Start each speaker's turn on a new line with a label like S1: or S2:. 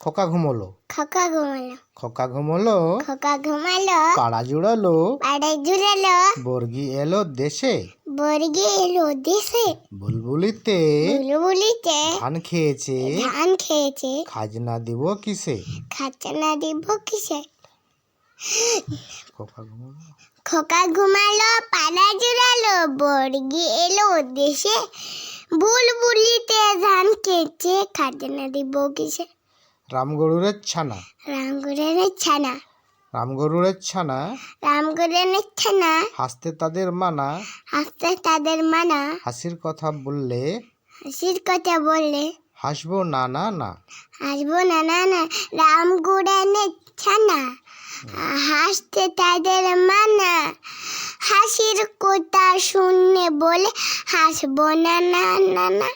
S1: খোকা ঘুমলো।
S2: খোকা ঘুমালো।
S1: খোকা ঘুমলো।
S2: খোকা ঘুমালো।
S1: কাড়া জুড়ালো।
S2: পাড়ে জুড়ালো।
S1: বর্গি এলো দেশে।
S2: বর্গে এলো দেশে।
S1: বুলবুলিতে।
S2: বুলবুলিতে।
S1: ধান খেয়েছে।
S2: ধান খেয়েছে।
S1: খাজনা দিব কিসে?
S2: খাচ্চা দিব কিসে?
S1: খোকা ঘুমোলো।
S2: খোকা ঘুমালো পাড়া জুড়ালো বর্গি এলো দেশে। বুলবুলিতে ধান খেয়েছে খাজনা দিব কিসে?
S1: রামগরুরের ছানা।
S2: রামগুড়ের ছানা।
S1: রামগরুরের ছানা
S2: রামগুড়ের ছানা।
S1: হাসতে তাদের মানা।
S2: হাসতে তাদের মানা।
S1: হাসির কথা বললে
S2: হাসির কথা বললে
S1: হাসবো না না না।
S2: আসব না না না। রামগুড়ানের ছানা। হাসতে তাদের মানা। হাসির কথা শুনে বলে হাসবো না না না না।